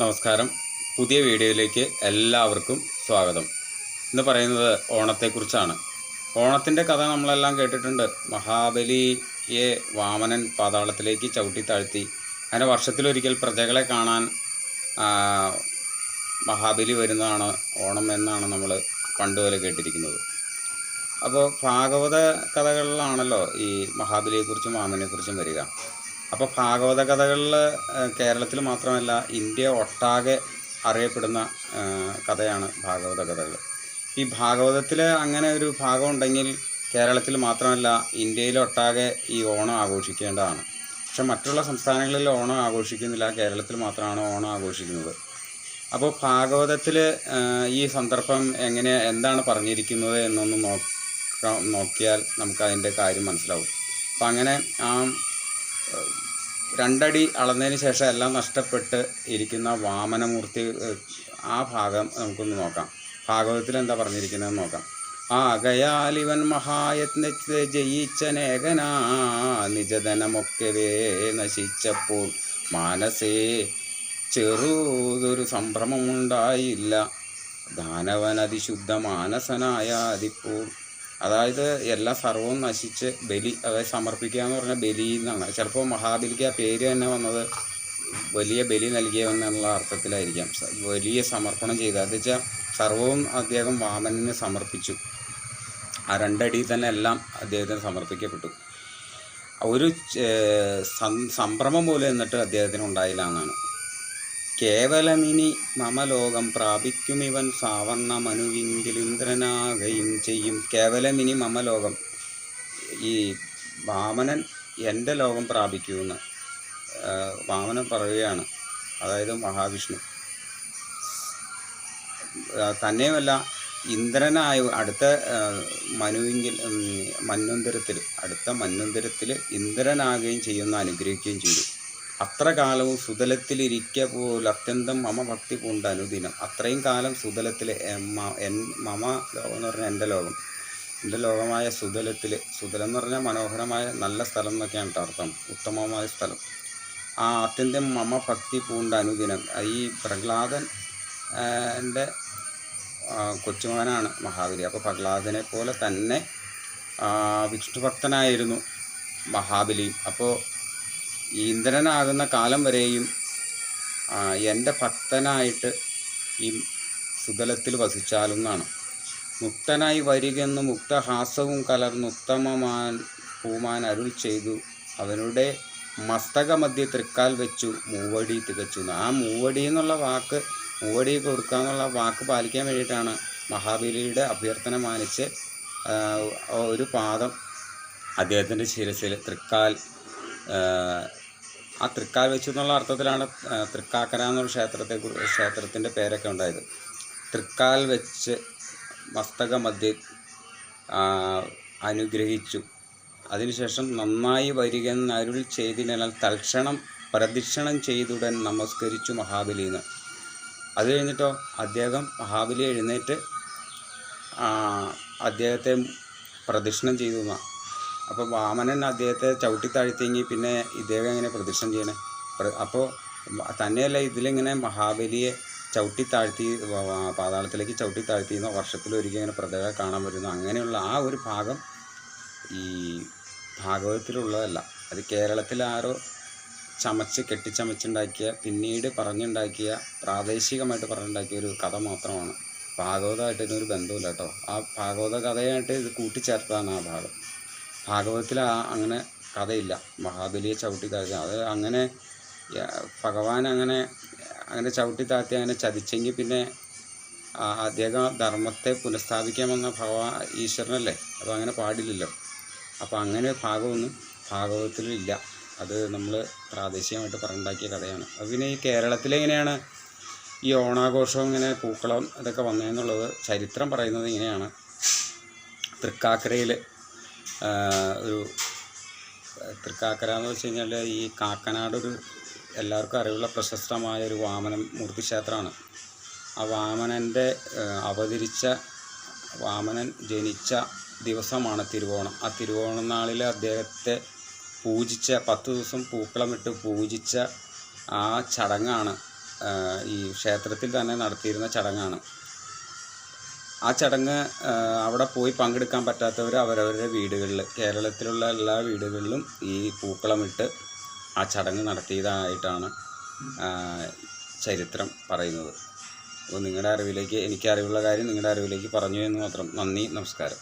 നമസ്കാരം. പുതിയ വീഡിയോയിലേക്ക് എല്ലാവർക്കും സ്വാഗതം. ഇന്ന് പറയുന്നത് ഓണത്തെക്കുറിച്ചാണ്. ഓണത്തിന്റെ കഥ നമ്മളെല്ലാം കേട്ടിട്ടുണ്ട്. മഹാബലിയെ വാമനൻ പാതാളത്തിലേക്ക് ചവിട്ടി താഴ്ത്തി. അങ്ങനെ വർഷത്തിലൊരിക്കൽ പ്രജകളെ കാണാൻ മഹാബലി വരുന്നതാണ് ഓണം എന്നാണ് നമ്മൾ പണ്ടുപോലെ കേട്ടിരിക്കുന്നത്. അപ്പോൾ ഭാഗവത കഥകളിലാണല്ലോ ഈ മഹാബലിയെക്കുറിച്ചും വാമനെക്കുറിച്ചും വരിക. അപ്പോൾ ഭാഗവത കഥകളിൽ കേരളത്തിൽ മാത്രമല്ല ഇന്ത്യ ഒട്ടാകെ അറിയപ്പെടുന്ന കഥയാണ് ഭാഗവത കഥകൾ ഈ ഭാഗവതത്തിൽ അങ്ങനെ ഒരു ഭാഗം ഉണ്ടെങ്കിൽ കേരളത്തിൽ മാത്രമല്ല ഇന്ത്യയിലൊട്ടാകെ ഈ ഓണം ആഘോഷിക്കേണ്ടതാണ്. പക്ഷെ മറ്റുള്ള സംസ്ഥാനങ്ങളിൽ ഓണം ആഘോഷിക്കുന്നില്ല കേരളത്തിൽ മാത്രമാണ് ഓണം ആഘോഷിക്കുന്നത്. അപ്പോൾ ഭാഗവതത്തിൽ ഈ സന്ദർഭം എങ്ങനെ എന്താണ് പറഞ്ഞിരിക്കുന്നത് എന്നൊന്ന് നോക്കാം നോക്കിയാൽ നമുക്ക് അതിന്റെ കാര്യം മനസ്സിലാവും. അപ്പം അങ്ങനെ ആ രണ്ടടി അളന്നതിന് ശേഷം എല്ലാം നഷ്ടപ്പെട്ട് ഇരിക്കുന്ന വാമനമൂർത്തി ആ ഭാഗം നമുക്കൊന്ന് നോക്കാം. ഭാഗവതത്തിൽ എന്താ പറഞ്ഞിരിക്കുന്നതെന്ന് നോക്കാം. ആകയാൽ ഇവൻ മഹായത്നത്തെ ജയിച്ചനേകനാ നിജധനമൊക്കവേ നശിച്ചപ്പോൾ മാനസേ ചെറുതൊരു സംഭ്രമമുണ്ടായില്ല. ദാനവൻ അതിശുദ്ധ മാനസനായ അതിപ്പോൾ അതായത് എല്ലാ സർവവും നശിച്ച് ബലി അതായത് സമർപ്പിക്കുക എന്ന് പറഞ്ഞാൽ ബലി എന്നാണ്. ചിലപ്പോൾ മഹാബലിക്ക് ആ പേര് തന്നെ വന്നത് വലിയ ബലി നൽകിയവെന്നുള്ള അർത്ഥത്തിലായിരിക്കാം. വലിയ സമർപ്പണം ചെയ്ത. അത് വെച്ചാൽ സർവവും അദ്ദേഹം വാമനന് സമർപ്പിച്ചു. ആ രണ്ടടി തന്നെ എല്ലാം അദ്ദേഹത്തിന് സമർപ്പിക്കപ്പെട്ടു. ഒരു സംഭ്രമം പോലും എന്നിട്ട് അദ്ദേഹത്തിന് ഉണ്ടായില്ല എന്നാണ്. കേവലമിനി മമലോകം പ്രാപിക്കുമിവൻ സാവർണ മനുവിങ്കിലിന്ദ്രനാകയും ചെയ്യും. കേവലമിനി മമലോകം ഈ വാമനൻ എന്റെ ലോകം പ്രാപിക്കുമെന്ന് വാമനൻ പറയുകയാണ്. അതായത് മഹാവിഷ്ണു. തന്നെയുമല്ല ഇന്ദ്രനായ അടുത്ത മനുവിങ്കിൽ മന്വന്തരത്തിൽ അടുത്ത മന്വന്തരത്തിൽ ഇന്ദ്രനാകുകയും ചെയ്യുമെന്ന് അനുഗ്രഹിക്കുകയും ചെയ്തു. അത്ര കാലവും സുതലത്തിലിരിക്ക പോൽ അത്യന്തം മമ ഭക്തി പൂണ്ട അനുദിനം. അത്രയും കാലം സുതലത്തിൽ മമ ലോകം എന്ന് പറഞ്ഞാൽ എന്റെ ലോകം. എന്റെ ലോകമായ സുതലത്തിൽ സുതലം എന്ന് പറഞ്ഞാൽ മനോഹരമായ നല്ല സ്ഥലം എന്നൊക്കെയാണ് അർത്ഥം. ഉത്തമമായ സ്ഥലം. ആ അത്യന്തം മമ ഭക്തി പൂണ്ട അനുദിനം. ഈ പ്രഹ്ലാദൻ എന്റെ കൊച്ചുമകനാണ് മഹാബലി അപ്പോൾ പ്രഹ്ലാദനെ പോലെ തന്നെ വിഷ്ണുഭക്തനായിരുന്നു മഹാബലിയും അപ്പോൾ ഇന്ദ്രനാകുന്ന കാലം വരെയും എന്റെ ഭക്തനായിട്ട് ഈ സുതലത്തിൽ വസിച്ചാലും എന്നാണ് മുക്തനായി വരികെന്ന് മുക്തഹാസവും കലർന്ന് ഉത്തമമാൻ പൂമാൻ അരുൾ ചെയ്തു അവനുടെ മസ്തകമധ്യ തൃക്കാൽ വെച്ചു മൂവടി തികച്ചു. ആ മൂവടി എന്നുള്ള വാക്ക് മൂവടി കൊടുക്കുക എന്നുള്ള വാക്ക് പാലിക്കാൻ വേണ്ടിയിട്ടാണ് മഹാബലിയുടെ അഭ്യർത്ഥന മാനിച്ച് ഒരു പാദം അദ്ദേഹത്തിന്റെ ശിരസിൽ തൃക്കാൽ ആ, തൃക്കാൽ വെച്ചു എന്നുള്ള അർത്ഥത്തിലാണ് തൃക്കാക്കര എന്നുള്ള ക്ഷേത്രത്തെ ക്ഷേത്രത്തിന്റെ പേരൊക്കെ ഉണ്ടായത്. തൃക്കാൽ വെച്ച് മസ്തക മധ്യ അനുഗ്രഹിച്ചു. അതിനുശേഷം നന്നായി വരികെന്ന് അരുൾ ചെയ്തിനാൽ തൽക്ഷണം പ്രദക്ഷിണം ചെയ്തുടൻ നമസ്കരിച്ചു മഹാബലിന്ന്. അത് കഴിഞ്ഞിട്ടോ അദ്ദേഹം മഹാബലി എഴുന്നേറ്റ് അദ്ദേഹത്തെ പ്രദക്ഷിണം ചെയ്തു എന്നാണ് അപ്പോൾ വാമനൻ അദ്ദേഹത്തെ ചവിട്ടി താഴ്ത്തിയെങ്കിൽ പിന്നെ ഇദ്ദേഹം എങ്ങനെ പ്രദക്ഷിണം ചെയ്യണേ? അപ്പോൾ തന്നെയല്ല ഇതിലിങ്ങനെ മഹാബലിയെ ചവിട്ടി താഴ്ത്തി പാതാളത്തിലേക്ക് ചവിട്ടി താഴ്ത്തിയെന്ന വർഷത്തിലൊരിക്കൽ ഇങ്ങനെ പ്രത്യേക കാണാൻ വരുന്നു. അങ്ങനെയുള്ള ആ ഒരു ഭാഗം ഈ ഭാഗവതത്തിലുള്ളതല്ല. അത് കേരളത്തിൽ ആരോ ചമച്ച് കെട്ടിച്ചമച്ചുണ്ടാക്കിയ പിന്നീട് പറഞ്ഞുണ്ടാക്കിയ പ്രാദേശികമായിട്ട് പറഞ്ഞുണ്ടാക്കിയ ഒരു കഥ മാത്രമാണ്. ഭാഗവതമായിട്ട് ഇതിനൊരു ബന്ധമില്ല കേട്ടോ. ആ ഭാഗവത കഥയായിട്ട് ഇത് കൂട്ടിച്ചേർത്തതാണ് ആ ഭാഗം. ഭാഗവതത്തിൽ അങ്ങനെ കഥയില്ല. മഹാബലിയെ ചവിട്ടി താഴ്ത്തി. അത് അങ്ങനെ ഭഗവാൻ അങ്ങനെ അങ്ങനെ ചവിട്ടി താഴ്ത്തി അങ്ങനെ ചതിച്ചെങ്കിൽ പിന്നെ അദ്ദേഹം ധർമ്മത്തെ പുനഃസ്ഥാപിക്കാമെന്ന ഭഗവാൻ ഈശ്വരനല്ലേ? അപ്പോൾ അങ്ങനെ പാടില്ലല്ലോ. അപ്പോൾ അങ്ങനെ ഭാഗമൊന്നും ഭാഗവതത്തിലില്ല അത് നമ്മൾ പ്രാദേശികമായിട്ട് പറഞ്ഞുണ്ടാക്കിയ കഥയാണ്. അത് പിന്നെ ഈ കേരളത്തിലെങ്ങനെയാണ് ഈ ഓണാഘോഷം ഇങ്ങനെ പൂക്കളം ഇതൊക്കെ വന്നതെന്നുള്ളത് ചരിത്രം പറയുന്നത് ഇങ്ങനെയാണ്. തൃക്കാക്കരയിൽ ഒരു തൃക്കാക്കര എന്ന് വെച്ച് കഴിഞ്ഞാൽ ഈ കാക്കനാട് ഒരു എല്ലാവർക്കും അറിവുള്ള പ്രശസ്തമായ ഒരു വാമന മൂർത്തി ക്ഷേത്രമാണ്. ആ വാമനന്റെ അവതരിച്ച വാമനൻ ജനിച്ച ദിവസമാണ് തിരുവോണം. ആ തിരുവോണം നാളിൽ അദ്ദേഹത്തെ പൂജിച്ച പത്ത് ദിവസം പൂക്കളമിട്ട് പൂജിച്ച ആ ചടങ്ങാണ് ഈ ക്ഷേത്രത്തിൽ തന്നെ നടത്തിയിരുന്ന ചടങ്ങാണ്. ആ ചടങ്ങ് അവിടെ പോയി പങ്കെടുക്കാൻ പറ്റാത്തവർ അവരവരുടെ വീടുകളിൽ കേരളത്തിലുള്ള എല്ലാ വീടുകളിലും ഈ പൂക്കളമിട്ട് ആ ചടങ്ങ് നടത്തിയതായിട്ടാണ് ചരിത്രം പറയുന്നത്. അപ്പോൾ നിങ്ങളുടെ അറിവിലേക്ക് എനിക്ക് അറിവുള്ള കാര്യം നിങ്ങളുടെ അറിവിലേക്ക് പറഞ്ഞു എന്ന് മാത്രം നന്ദി നമസ്കാരം.